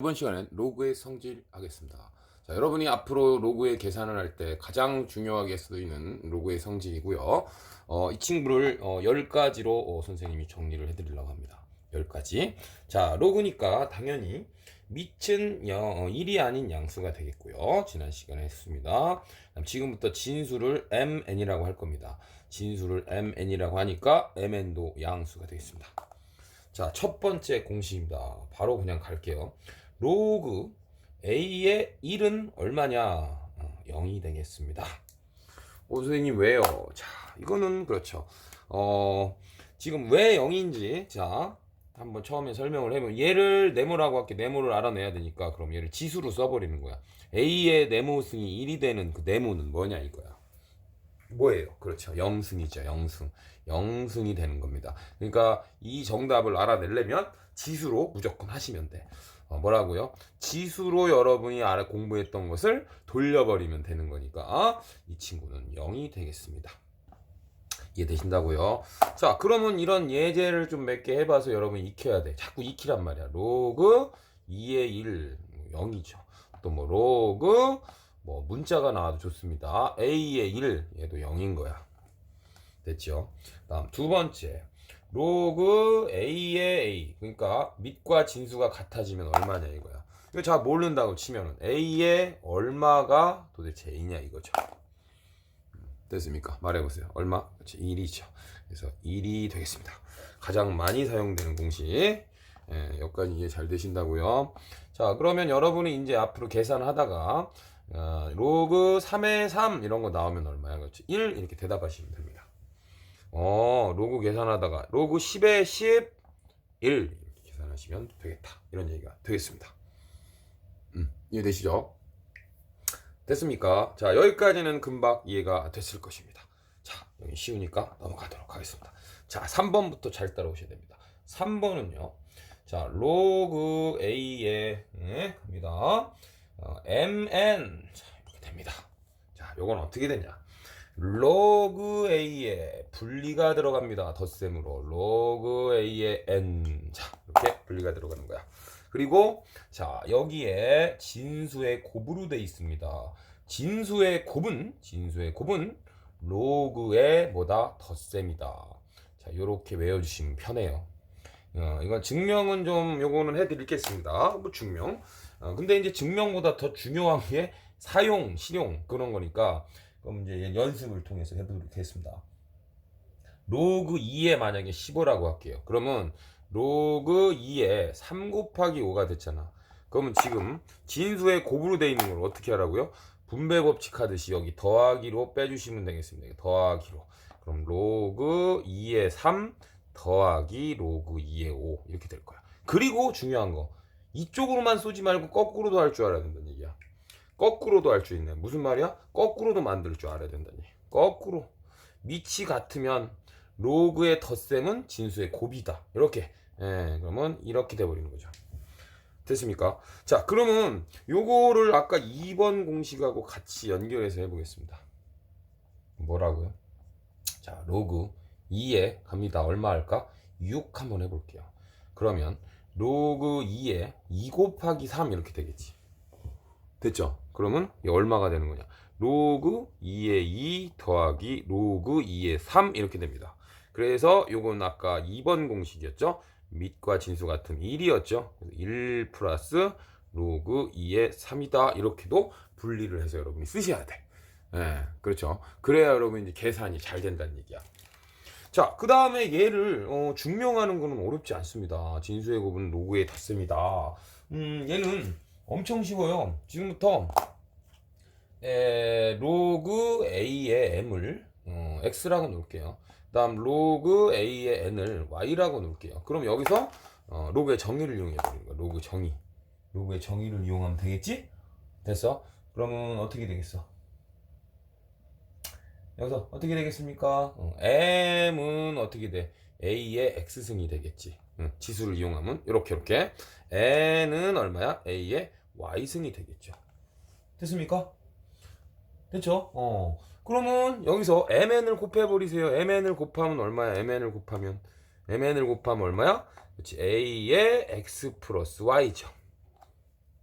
이번 시간엔 로그의 성질 하겠습니다. 자, 여러분이 앞으로 로그의 계산을 할 때 가장 중요하게 쓰이는 로그의 성질이고요. 어, 이 친구를 어, 10가지로 어, 선생님이 정리를 해드리려고 합니다. 10가지. 자, 로그니까 당연히 밑은 영, 어, 1이 아닌 양수가 되겠고요. 지난 시간에 했습니다. 지금부터 진수를 mn이라고 할 겁니다. 진수를 mn이라고 하니까 mn도 양수가 되겠습니다. 자, 첫 번째 공식입니다. 바로 그냥 갈게요. 로그 A의 1은 얼마냐? 어, 0이 되겠습니다. 오, 선생님, 왜요? 자, 이거는 그렇죠. 어, 지금 왜 0인지, 자, 한번 처음에 설명을 해보면, 얘를 네모라고 할게. 네모를 알아내야 되니까, 그럼 얘를 지수로 써버리는 거야. A의 네모승이 1이 되는 그 네모는 뭐냐, 이거야. 뭐예요? 그렇죠. 영승이죠. 영승. 영승이 되는 겁니다. 그러니까 이 정답을 알아내려면 지수로 무조건 하시면 돼. 어, 뭐라고요? 지수로 여러분이 알아 공부했던 것을 돌려버리면 되는 거니까 이 친구는 0이 되겠습니다. 이해되신다고요? 자, 그러면 이런 예제를 좀 몇 개 해봐서 여러분 익혀야 돼. 자꾸 익히란 말이야. 로그 2의 1, 0이죠. 또 뭐 로그 뭐 문자가 나와도 좋습니다. A의 1 얘도 0인 거야. 됐죠? 다음 두 번째 로그 A의 A 그러니까 밑과 진수가 같아지면 얼마냐 이거야. 이거 잘 모른다고 치면은 A의 얼마가 도대체 A냐 이거죠. 음, 됐습니까? 말해보세요. 얼마? 그렇지 1이죠. 그래서 1이 되겠습니다. 가장 많이 사용되는 공식. 예, 여기까지 이해 잘 되신다고요. 자, 그러면 여러분이 이제 앞으로 계산하다가 어, 로그 3의 3 이런 거 나오면 얼마야? 그렇지? 1 이렇게 대답하시면 됩니다. 어, 로그 계산하다가 로그 10의 10 1 이렇게 계산하시면 되겠다. 이런 얘기가 되겠습니다. 음, 이해되시죠? 됐습니까? 자, 여기까지는 금방 이해가 됐을 것입니다. 자, 여기 쉬우니까 넘어가도록 하겠습니다. 자, 3번부터 잘 따라오셔야 됩니다. 3번은요. 자, 로그 A에 네, 갑니다. 어, mn 자, 이렇게 됩니다. 자, 요건 어떻게 되냐? 로그 a에 분리가 들어갑니다. 덧셈으로 로그 a에 n 자, 이렇게 분리가 들어가는 거야. 그리고 자, 여기에 진수의 곱으로 돼 있습니다. 진수의 곱은 진수의 곱은 로그의 뭐다? 덧셈이다. 자, 요렇게 외워 주시면 편해요. 어, 이건 증명은 좀 요거는 해 드리겠습니다. 뭐 증명. 어, 근데 이제 증명보다 더 중요한 게 사용, 실용 그런 거니까 그럼 이제 연습을 통해서 해보도록 하겠습니다. 로그 2에 만약에 15라고 할게요. 그러면 로그 2에 3 곱하기 5가 됐잖아. 그러면 지금 진수의 곱으로 되어 있는 걸 어떻게 하라고요? 분배 법칙 하듯이 여기 더하기로 빼주시면 되겠습니다. 더하기로. 그럼 로그 2에 3 더하기 로그 2에 5 이렇게 될 거야. 그리고 중요한 거 이쪽으로만 쏘지 말고 거꾸로도 할 줄 알아야 얘기야. 거꾸로도 할수 있네. 무슨 말이야? 거꾸로도 만들 줄 알아야 된다니. 거꾸로. 밑이 같으면 로그의 덧셈은 진수의 곱이다. 이렇게. 예, 그러면 이렇게 돼버리는 거죠. 됐습니까? 자, 그러면 요거를 아까 2번 공식하고 같이 연결해서 해보겠습니다. 뭐라고요? 자, 로그 2에 갑니다. 얼마 할까? 6 한번 해볼게요. 그러면 로그 2에 2 곱하기 3 이렇게 되겠지. 됐죠? 그러면 얼마가 되는 거냐? 로그 2에 2 더하기 로그 2에 3 이렇게 됩니다. 그래서 요건 아까 2번 공식이었죠? 밑과 진수 같은 1이었죠? 1 플러스 로그 2에 3이다. 이렇게도 분리를 해서 여러분이 쓰셔야 돼. 예, 그렇죠. 그래야 여러분 이제 계산이 잘 된다는 얘기야. 자, 그 다음에 얘를 어, 증명하는 거는 어렵지 않습니다. 진수의 곱은 로그에 닿습니다. 음, 얘는 엄청 쉬워요. 지금부터 에, 로그 a의 m을 어, x라고 놓을게요. 다음 로그 a의 n을 y라고 놓을게요. 그럼 여기서 어, 로그의 정의를 이용해 버리는 거야. 로그 정의. 로그의 정의를 이용하면 되겠지? 됐어? 그러면 어떻게 되겠어? 여기서 어떻게 되겠습니까? 어, m은 어떻게 돼? a의 x승이 되겠지. 응, 지수를 이용하면 이렇게 이렇게 n은 얼마야? a의 y승이 되겠죠. 됐습니까? 됐죠? 어. 그러면 여기서 mn을 곱해버리세요. mn을 곱하면 얼마야? mn을 곱하면 mn을 곱하면 얼마야? 그렇지. a의 x 플러스 y죠.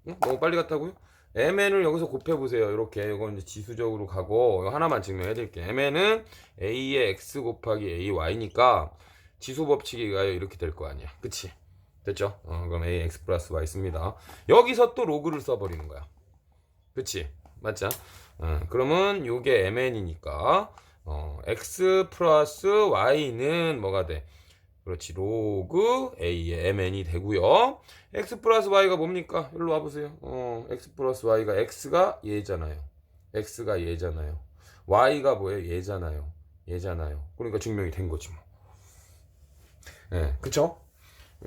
응? 너무 빨리 갔다고요? mn을 여기서 곱해보세요. 이렇게 이건 이제 지수적으로 가고 하나만 증명해드릴게요. mn은 a의 x 곱하기 ay니까 지수 법칙이가 이렇게 될 거 아니야. 그치? 됐죠? 어, 그럼 a x 플러스 y 씁니다. 여기서 또 로그를 써버리는 거야. 그치? 맞죠? 어, 그러면 요게 mn이니까 어, x 플러스 y는 뭐가 돼? 그렇지 로그 a의 mn이 되고요. x 플러스 y가 뭡니까? 일로 와보세요. 어, x 플러스 y가 x가 얘잖아요. x가 얘잖아요. y가 뭐예요? 얘잖아요. 얘잖아요. 그러니까 증명이 된 거지 뭐. 예, 그쵸?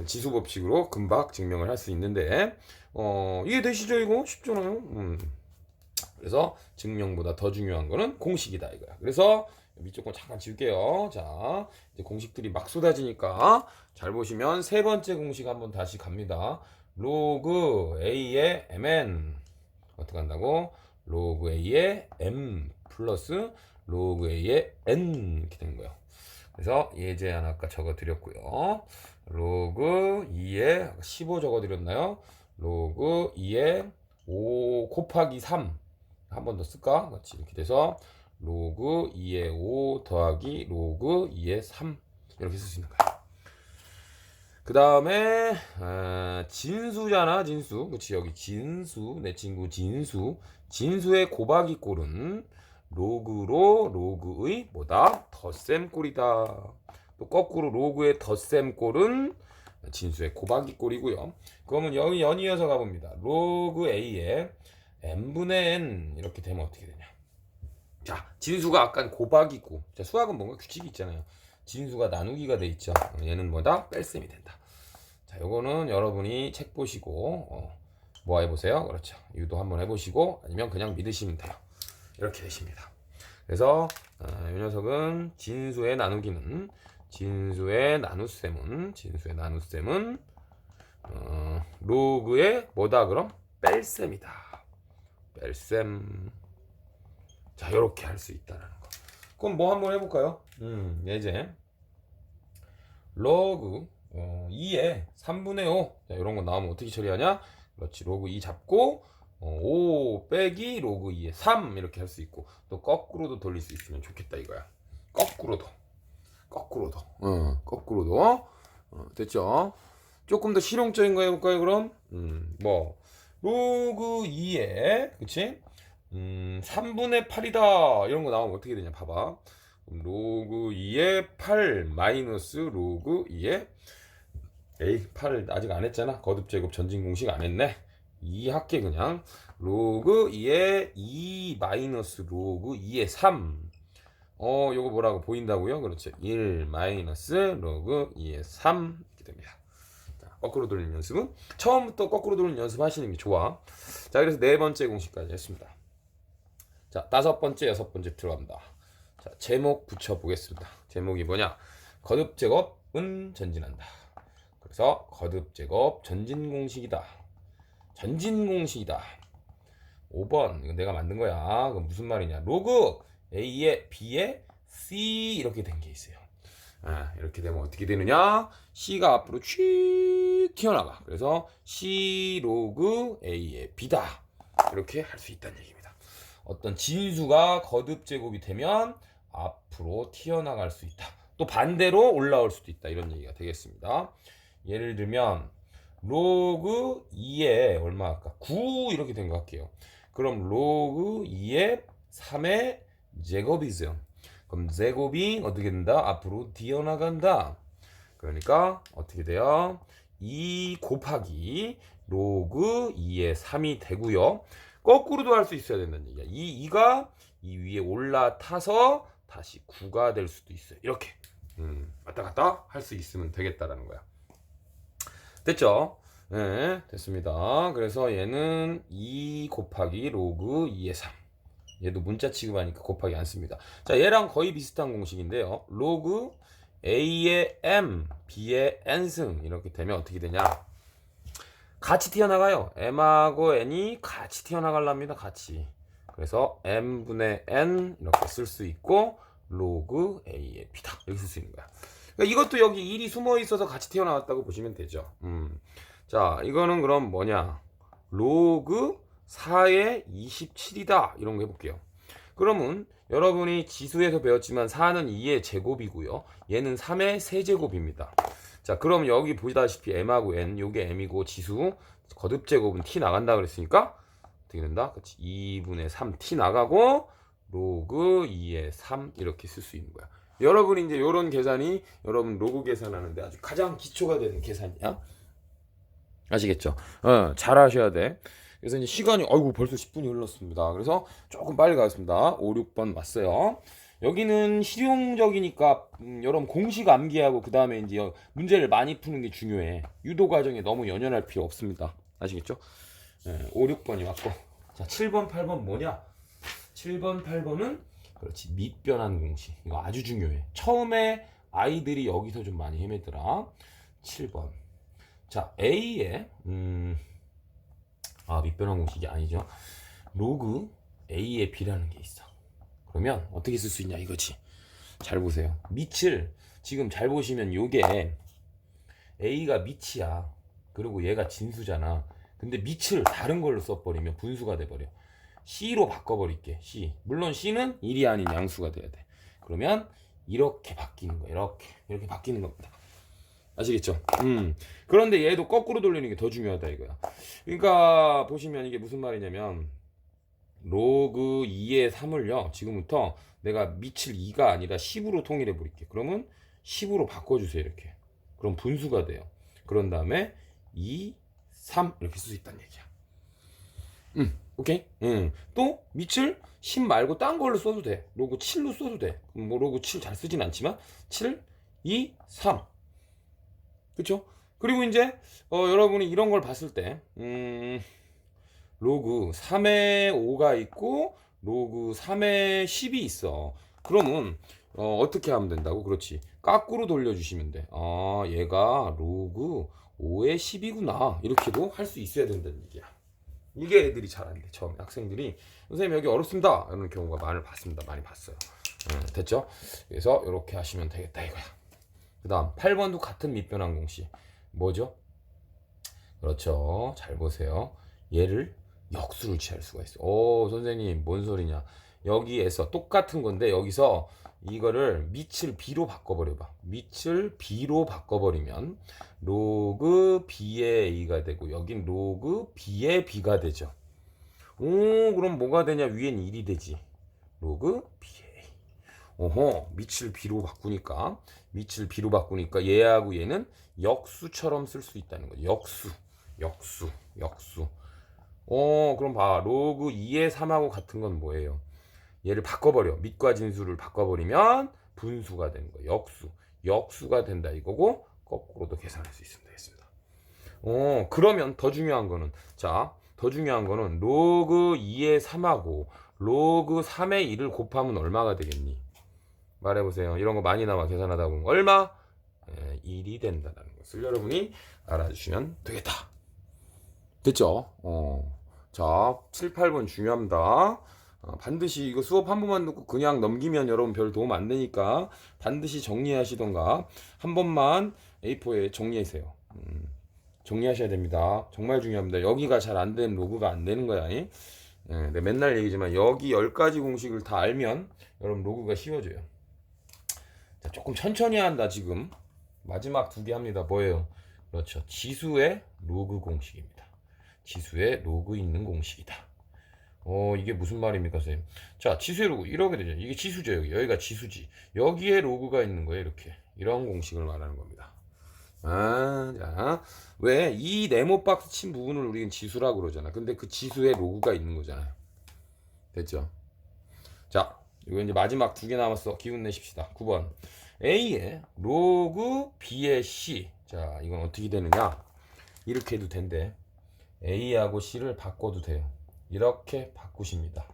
지수 법칙으로 금방 증명을 할 수 있는데 어, 이해되시죠 이거? 쉽잖아요. 음. 그래서 증명보다 더 중요한 거는 공식이다 이거야. 그래서 밑쪽 건 잠깐 지울게요. 자, 이제 공식들이 막 쏟아지니까 잘 보시면 세 번째 공식 한번 다시 갑니다. 로그 a의 mn 어떻게 한다고? 로그 a의 m 플러스 로그 a의 n 이렇게 된 거예요. 그래서 예제 하나 아까 적어 드렸고요. 로그 2에 15 적어 드렸나요? 로그 2에 5 곱하기 3 한 번 더 쓸까? 그렇지. 이렇게 돼서 로그 2에 5 더하기 로그 2에 3 이렇게 쓸 수 있는 거야. 그 다음에 아, 진수잖아 진수. 그치 여기 진수 내 친구 진수. 진수의 곱하기 꼴은 로그로 로그의 뭐다? 덧셈 꼴이다. 또 거꾸로 로그의 덧셈 꼴은 진수의 곱하기 꼴이고요. 그러면 여기 연이어서 가봅니다. 로그 a에 n분의 n 이렇게 되면 어떻게 되냐? 자 진수가 아까 곱하기고. 자 수학은 뭔가 규칙이 있잖아요. 진수가 나누기가 돼 있죠. 얘는 뭐다? 뺄셈이 된다. 자 요거는 여러분이 책 보시고 어, 뭐 해보세요? 그렇죠. 유도 한번 해보시고 아니면 그냥 믿으시면 돼요. 이렇게 되십니다. 그래서 어, 이 녀석은 진수의 나누기는 진수의 나눗셈은 진수의 나눗셈은 어, 로그의 뭐다 그럼? 뺄셈이다 뺄셈. 자 이렇게 할 수 있다라는 거. 그럼 뭐 한번 해볼까요? 음 예제 로그 어, 2에 3분의 5 자, 이런 거 나오면 어떻게 처리하냐? 그렇지 로그 2 잡고 어, 5 빼기 로그 2에 3 이렇게 할 수 있고 또 거꾸로도 돌릴 수 있으면 좋겠다 이거야. 거꾸로도. 거꾸로도. 어, 거꾸로도. 어, 됐죠? 조금 더 실용적인 거 해볼까요 그럼? 음, 뭐 로그 2에 그치? 음, 3분의 8이다. 이런 거 나오면 어떻게 되냐 봐봐. 로그 2에 8 마이너스 로그 2에 에이 8을 아직 안 했잖아. 거듭 제곱 전진 공식 안 했네. 2 할게 그냥. 로그 2에 2 마이너스 로그 2에 3 어, 요거 뭐라고 보인다고요? 그렇죠. 1 마이너스 로그 2의 3 이렇게 됩니다. 자, 거꾸로 돌리는 연습은 처음부터 거꾸로 돌리는 연습 하시는 게 좋아. 자, 그래서 네 번째 공식까지 했습니다. 자, 다섯 번째, 여섯 번째 들어갑니다. 자, 제목 붙여 보겠습니다. 제목이 뭐냐? 거듭 제곱은 전진한다. 그래서 거듭 제곱 전진 공식이다. 전진 공식이다. 5번 이거 내가 만든 거야. 그럼 무슨 말이냐? 로그 A에 B에 C 이렇게 된 게 있어요. 아, 이렇게 되면 어떻게 되느냐? C가 앞으로 쭉 튀어나가. 그래서 C 로그 A에 B다. 이렇게 할 수 있다는 얘기입니다. 어떤 진수가 거듭 제곱이 되면 앞으로 튀어나갈 수 있다. 또 반대로 올라올 수도 있다. 이런 얘기가 되겠습니다. 예를 들면 로그 2에 얼마 아까 9 이렇게 된거 할게요. 그럼 로그 2에 3의 제곱이죠. 그럼 제곱이 어떻게 된다? 앞으로 뛰어나간다. 그러니까 어떻게 돼요? 2 곱하기 로그 2의 3이 되고요. 거꾸로도 할 수 있어야 된다는 얘기야. 이 2가 이 위에 올라타서 다시 9가 될 수도 있어요. 이렇게 음, 왔다 갔다 할 수 있으면 되겠다라는 거야. 됐죠? 네, 됐습니다. 그래서 얘는 2 곱하기 로그 2의 3. 얘도 문자 취급하니까 곱하기 안 씁니다. 자, 얘랑 거의 비슷한 공식인데요. 로그 A의 M, B의 N승 이렇게 되면 어떻게 되냐? 같이 튀어나가요. M하고 N이 같이 튀어나갈랍니다. 같이. 그래서 M분의 N 이렇게 쓸 수 있고 로그 A의 B다. 이렇게 쓸 수 있는 거야. 그러니까 이것도 여기 1이 숨어 있어서 같이 튀어나왔다고 보시면 되죠. 음. 자, 이거는 그럼 뭐냐? 로그 4의 27이다. 이런 거 해볼게요. 그러면 여러분이 지수에서 배웠지만 4는 2의 제곱이고요. 얘는 3의 세제곱입니다. 자, 그럼 여기 보시다시피 m하고 n, 요게 m이고 지수 거듭 제곱은 t 나간다 그랬으니까 어떻게 된다? 그렇지. 2분의 3 t 나가고 로그 2의 3 이렇게 쓸 수 있는 거야. 여러분이 이제 요런 계산이 여러분 로그 계산하는데 아주 가장 기초가 되는 계산이야. 아시겠죠? 어, 잘 하셔야 돼. 그래서 이제 시간이 아이고 벌써 10분이 흘렀습니다. 그래서 조금 빨리 가겠습니다. 5, 6번 왔어요. 여기는 실용적이니까 음, 여러분 공식 암기하고 그 다음에 이제 여- 문제를 많이 푸는 게 중요해. 유도 과정에 너무 연연할 필요 없습니다. 아시겠죠? 예, 5, 6번이 왔고 자 7번, 8번 뭐냐? 7번, 8번은 그렇지 밑변환 공식 이거 아주 중요해. 처음에 아이들이 여기서 좀 많이 헤매더라. 7번 자 A에 음, 아 밑변환 공식이 아니죠. 로그 A의 B라는 게 있어. 그러면 어떻게 쓸 수 있냐 이거지. 잘 보세요. 밑을 지금 잘 보시면 요게 A가 밑이야. 그리고 얘가 진수잖아. 근데 밑을 다른 걸로 써버리면 분수가 돼버려. C로 바꿔버릴게. C. 물론 C는 1이 아닌 양수가 돼야 돼. 그러면 이렇게 바뀌는 거야. 이렇게 이렇게 바뀌는 겁니다. 아시겠죠? 음. 그런데 얘도 거꾸로 돌리는 게 더 중요하다 이거야. 그러니까 보시면 이게 무슨 말이냐면 로그 2의 3을요. 지금부터 내가 밑을 2가 아니라 10으로 통일해 버릴게. 그러면 10으로 바꿔 주세요, 이렇게. 그럼 분수가 돼요. 그런 다음에 2, 3 이렇게 쓸 수 있다는 얘기야. 음. 오케이? 음. 또 밑을 10 말고 딴 걸로 써도 돼. 로그 7로 써도 돼. 뭐 로그 7 잘 쓰진 않지만 7, 2, 3. 그쵸? 그리고 이제 어, 여러분이 이런 걸 봤을 때 음, 로그 3에 5가 있고 로그 3에 10이 있어. 그러면 어, 어떻게 하면 된다고? 그렇지. 까꾸로 돌려주시면 돼. 아, 얘가 로그 5에 10이구나. 이렇게도 할 수 있어야 된다는 얘기야. 이게 애들이 잘 안 돼. 처음에 학생들이 선생님 여기 어렵습니다. 이런 경우가 많이 봤습니다. 많이 봤어요. 음, 됐죠? 그래서 이렇게 하시면 되겠다 이거야. 그 다음 8번도 같은 밑변환 공식. 뭐죠? 그렇죠. 잘 보세요. 얘를 역수를 취할 수가 있어. 오, 선생님, 뭔 소리냐. 여기에서 똑같은 건데, 여기서 이거를 밑을 b로 바꿔버려 봐. 밑을 b로 바꿔버리면, 로그 b의 a가 되고, 여긴 로그 b의 b가 되죠. 오, 그럼 뭐가 되냐? 위엔 1이 되지. 로그 b의 a. 오호, 밑을 b로 바꾸니까, 밑을 b로 바꾸니까 얘하고 얘는 역수처럼 쓸 수 있다는 거죠. 역수, 역수, 역수. 어, 그럼 봐. 로그 2의 3하고 같은 건 뭐예요? 얘를 바꿔버려. 밑과 진수를 바꿔버리면 분수가 되는 거예요. 역수. 역수가 된다 이거고, 거꾸로도 계산할 수 있으면 되겠습니다. 어, 그러면 더 중요한 거는, 자, 더 중요한 거는 로그 2의 3하고 로그 3의 1을 곱하면 얼마가 되겠니? 말해보세요. 이런 거 많이 나와 계산하다 보면 얼마? 예, 1이 된다는 것을 여러분이 알아주시면 되겠다. 됐죠? 어. 자, 7, 8번 중요합니다. 어, 반드시 이거 수업 한 번만 듣고 그냥 넘기면 여러분 별 도움 안 되니까 반드시 정리하시던가 한 번만 A4에 정리하세요. 음, 정리하셔야 됩니다. 정말 중요합니다. 여기가 잘 안 되는 로그가 안 되는 거야. 예, 네, 맨날 얘기지만 여기 10가지 공식을 다 알면 여러분 로그가 쉬워져요. 자, 조금 천천히 한다 지금. 마지막 두 개 합니다. 뭐예요? 그렇죠. 지수의 로그 공식입니다. 지수에 로그 있는 공식이다. 어, 이게 무슨 말입니까, 선생님? 자, 지수의 로그, 이렇게 되죠. 이게 지수죠, 여기. 여기가 지수지. 여기에 로그가 있는 거예요, 이렇게. 이런 공식을 말하는 겁니다. 아, 자. 왜? 이 네모 박스 친 부분을 우리는 지수라고 그러잖아. 근데 그 지수에 로그가 있는 거잖아요. 됐죠? 자, 이거 이제 마지막 두 개 남았어. 기운 내십시다. 9번. A의 로그 B의 C. 자, 이건 어떻게 되느냐? 이렇게 해도 된대. A하고 C를 바꿔도 돼요. 이렇게 바꾸십니다.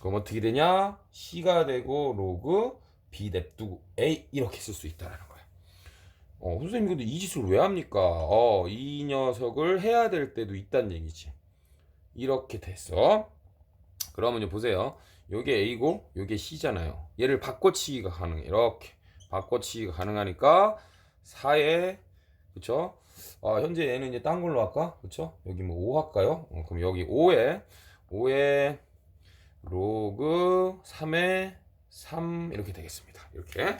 그럼 어떻게 되냐? C가 되고 로그 B 냅두고 A 이렇게 쓸 수 있다라는 거야. 어, 선생님 근데 이 짓을 왜 합니까? 어, 이 녀석을 해야 될 때도 있단 얘기지. 이렇게 됐어. 그러면 보세요. 요게 A고 요게 C잖아요. 얘를 바꿔치기가 가능해. 이렇게 바꿔치기가 가능하니까 4에 그쵸? 아, 현재 얘는 이제 딴 걸로 할까? 그쵸? 여기 뭐 5 할까요? 어, 그럼 여기 5에 5에 로그 3에 3 이렇게 되겠습니다. 이렇게.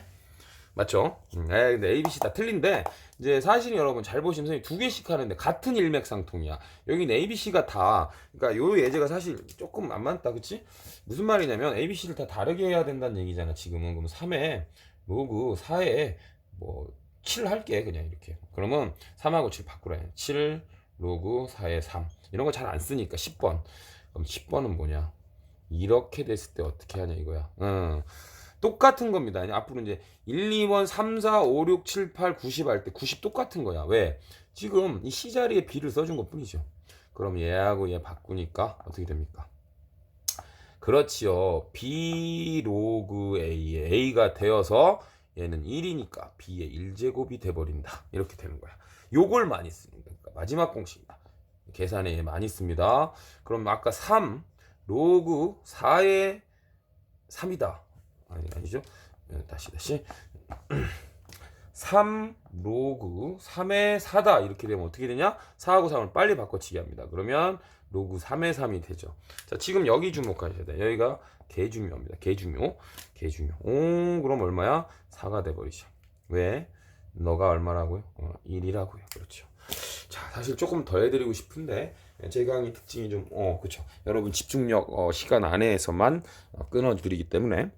맞죠? 음, 에, 근데 ABC 다 틀린데 이제 사실 여러분 잘 보시면 선생님 두 개씩 하는데 같은 일맥상통이야. 여기는 ABC가 다 그러니까 요 예제가 사실 조금 안 맞다, 그치? 무슨 말이냐면 ABC를 다 다르게 해야 된다는 얘기잖아. 지금은 그럼 3에 로그 4에 뭐7 할게 그냥 이렇게. 그러면 3하고 7 바꾸라 해. 7 로그 4에 3 이런 거 잘 안 쓰니까 10번. 그럼 10번은 뭐냐? 이렇게 됐을 때 어떻게 하냐 이거야. 응. 똑같은 겁니다. 앞으로 이제 1, 2번, 3, 4, 5, 6, 7, 8, 90 할 때 90 똑같은 거야. 왜? 지금 이 C 자리에 B를 써준 것 뿐이죠. 그럼 얘하고 얘 바꾸니까 어떻게 됩니까? 그렇지요. B 로그 A에 A가 되어서 얘는 1이니까 B의 1제곱이 돼버린다. 이렇게 되는 거야. 요걸 많이 쓰는 거니까 마지막 공식이다. 계산에 많이 씁니다. 그럼 아까 3 로그 4의 3이다. 아니, 아니죠? 예, 다시 다시 3 로그 3의 4다 이렇게 되면 어떻게 되냐? 4하고 3을 빨리 바꿔치기 합니다. 그러면 로그 3의 3이 되죠. 자 지금 여기 주목하셔야 돼요. 여기가 개중요입니다. 개중요. 개중요. 오 그럼 얼마야? 4가 돼 버리죠. 왜? 너가 얼마라고요? 어, 1이라고요. 그렇죠. 자 사실 조금 더 해드리고 싶은데 제 강의 특징이 좀 어 그렇죠. 여러분 집중력 어, 시간 안에서만 어, 끊어드리기 때문에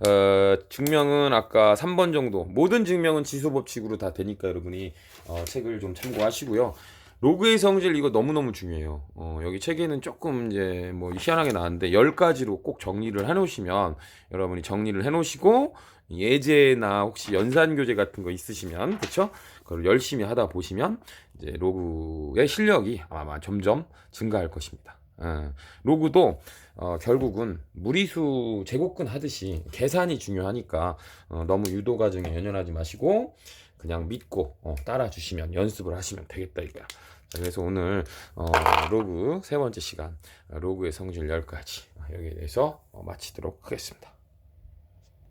어, 증명은 아까 3번 정도 모든 증명은 지수 법칙으로 다 되니까 여러분이 어, 책을 좀 참고하시고요. 로그의 성질 이거 너무너무 중요해요. 어, 여기 책에는 조금 이제 뭐 희한하게 나왔는데 10가지로 꼭 정리를 해 놓으시면 여러분이 정리를 해 놓으시고 예제나 혹시 연산 교재 같은 거 있으시면 그렇죠? 그걸 열심히 하다 보시면 이제 로그의 실력이 아마 점점 증가할 것입니다. 어, 로그도 어, 결국은 무리수 제곱근 하듯이 계산이 중요하니까 어, 너무 유도 과정에 연연하지 마시고 그냥 믿고 어, 따라 주시면 연습을 하시면 되겠다 이거야. 자, 그래서 오늘 어, 로그 세 번째 시간 어, 로그의 성질 10가지 여기에 대해서 어, 마치도록 하겠습니다.